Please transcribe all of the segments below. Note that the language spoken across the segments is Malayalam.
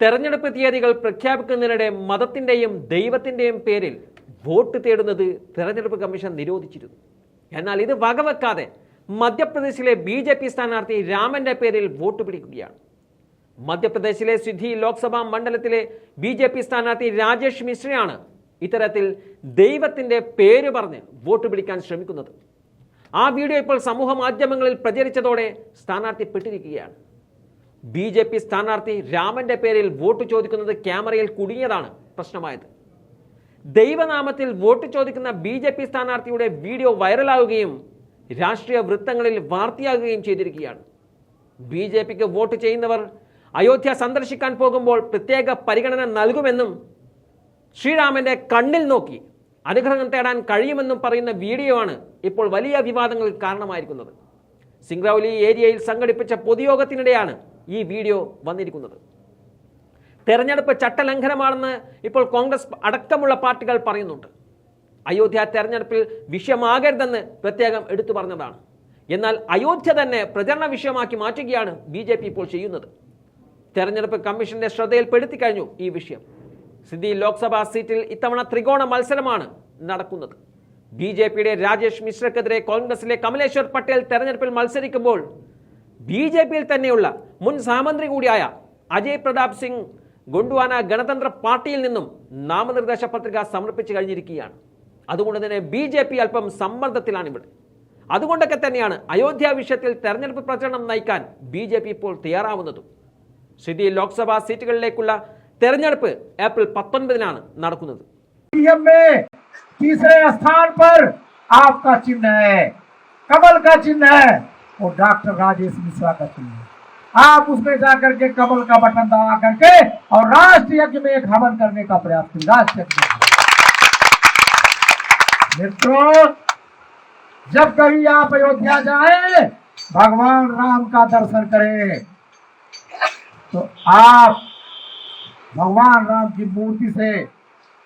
തെരഞ്ഞെടുപ്പ് തീയതികൾ പ്രഖ്യാപിക്കുന്നതിനിടെ മതത്തിന്റെയും ദൈവത്തിന്റെയും പേരിൽ വോട്ട് തേടുന്നത് തെരഞ്ഞെടുപ്പ് കമ്മീഷൻ നിരോധിച്ചിരുന്നു. എന്നാൽ ഇത് വകവെക്കാതെ മധ്യപ്രദേശിലെ ബി ജെ പി സ്ഥാനാർത്ഥി രാമന്റെ പേരിൽ വോട്ട് പിടിക്കുകയാണ്. മധ്യപ്രദേശിലെ സിദ്ധി ലോക്സഭാ മണ്ഡലത്തിലെ ബി ജെ പി സ്ഥാനാർത്ഥി രാജേഷ് മിശ്രയാണ് ഇത്തരത്തിൽ ദൈവത്തിന്റെ പേര് പറഞ്ഞ് വോട്ട് പിടിക്കാൻ ശ്രമിക്കുന്നത്. ആ വീഡിയോ ഇപ്പോൾ സമൂഹ മാധ്യമങ്ങളിൽ പ്രചരിച്ചതോടെ സ്ഥാനാർത്ഥി പെട്ടിരിക്കുകയാണ്. ബി ജെ പി സ്ഥാനാർത്ഥി രാമന്റെ പേരിൽ വോട്ട് ചോദിക്കുന്നത് ക്യാമറയിൽ കുടുങ്ങിയതാണ് പ്രശ്നമായത്. ദൈവനാമത്തിൽ വോട്ട് ചോദിക്കുന്ന ബി ജെ പി സ്ഥാനാർത്ഥിയുടെ വീഡിയോ വൈറലാവുകയും രാഷ്ട്രീയ വൃത്തങ്ങളിൽ വാർത്തയാകുകയും ചെയ്തിരിക്കുകയാണ്. ബി ജെ പിക്ക് വോട്ട് ചെയ്യുന്നവർ അയോധ്യ സന്ദർശിക്കാൻ പോകുമ്പോൾ പ്രത്യേക പരിഗണന നൽകുമെന്നും ശ്രീരാമന്റെ കണ്ണിൽ നോക്കി അനുഗ്രഹം തേടാൻ കഴിയുമെന്നും പറയുന്ന വീഡിയോ ആണ് ഇപ്പോൾ വലിയ വിവാദങ്ങൾക്ക് കാരണമായിരിക്കുന്നത്. സിംഗ്രൗലി ഏരിയയിൽ സംഘടിപ്പിച്ച പൊതുയോഗത്തിനിടെയാണ് ഈ വീഡിയോ വന്നിരിക്കുന്നത്. തെരഞ്ഞെടുപ്പ് ചട്ടലംഘനമാണെന്ന് ഇപ്പോൾ കോൺഗ്രസ് അടക്കമുള്ള പാർട്ടികൾ പറയുന്നുണ്ട്. അയോധ്യ തെരഞ്ഞെടുപ്പിൽ വിഷയമാകരുതെന്ന് പ്രത്യേകം എടുത്തു പറഞ്ഞതാണ്. എന്നാൽ അയോധ്യ തന്നെ പ്രചരണ വിഷയമാക്കി മാറ്റുകയാണ് ബി ജെ പി ഇപ്പോൾ ചെയ്യുന്നത്. തെരഞ്ഞെടുപ്പ് കമ്മീഷന്റെ ശ്രദ്ധയിൽപ്പെടുത്തി കഴിഞ്ഞു ഈ വിഷയം. സിദ്ധി ലോക്സഭാ സീറ്റിൽ ഇത്തവണ ത്രികോണ മത്സരമാണ് നടക്കുന്നത്. ബി ജെ പിയുടെ രാജേഷ് മിശ്രക്കെതിരെ കോൺഗ്രസിലെ കമലേശ്വർ പട്ടേൽ തെരഞ്ഞെടുപ്പിൽ മത്സരിക്കുമ്പോൾ ബി ജെ പിയിൽ തന്നെയുള്ള മുൻ സഹമന്ത്രി കൂടിയായ അജയ് പ്രതാപ് സിംഗ് ഗുണ്ടുവാന ഗണതന്ത്ര പാർട്ടിയിൽ നിന്നും നാമനിർദ്ദേശ പത്രിക സമർപ്പിച്ചു കഴിഞ്ഞിരിക്കുകയാണ് അതുകൊണ്ട് തന്നെ ബി ജെ പി അല്പം സമ്മർദ്ദത്തിലാണ് ഇവിടെ അതുകൊണ്ടൊക്കെ തന്നെയാണ് അയോധ്യ വിഷയത്തിൽ തെരഞ്ഞെടുപ്പ് പ്രചരണം നയിക്കാൻ ബി ജെ പി ഇപ്പോൾ തയ്യാറാവുന്നതും സിറ്റി ലോക്സഭാ സീറ്റുകളിലേക്കുള്ള തെരഞ്ഞെടുപ്പ് ഏപ്രിൽ പത്തൊൻപതിനാണ് നടക്കുന്നത് पीएम में तीसरे स्थान पर आपका चिन्ह है कमल का चिन्ह है और डॉक्टर राजेश मिश्रा का चिन्ह है आप उसमें जाकर के कमल का बटन दबा करके और राष्ट्र यज्ञ में एक हवन करने का प्रयास करें राष्ट्र यज्ञ। मित्रों, जब कभी आप अयोध्या जाए, भगवान राम का दर्शन करें तो आप भगवान राम की मूर्ति से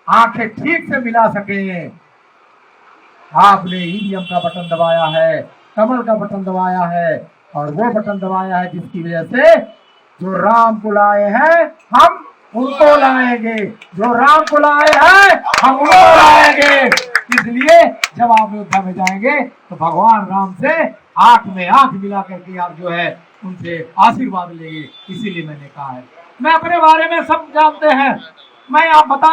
आँखें ठीक से मिला सके। आपने ईवीएम का बटन दबाया है। कमल का बटन दबाया है और वो बटन दबाया है जिसकी वजह से जो राम को लाए हैं, हम उनको लाएँगे। जो राम को लाए हैं, हम उनको लाएँगे। इसलिए जब आप अयोध्या में जाएँगे तो भगवान राम से आँख में आँख मिला करके आप जो है उनसे आशीर्वाद लेंगे। इसीलिए मैंने कहा है। मैं अपने बारे में सब जानते हैं। मैं आप बता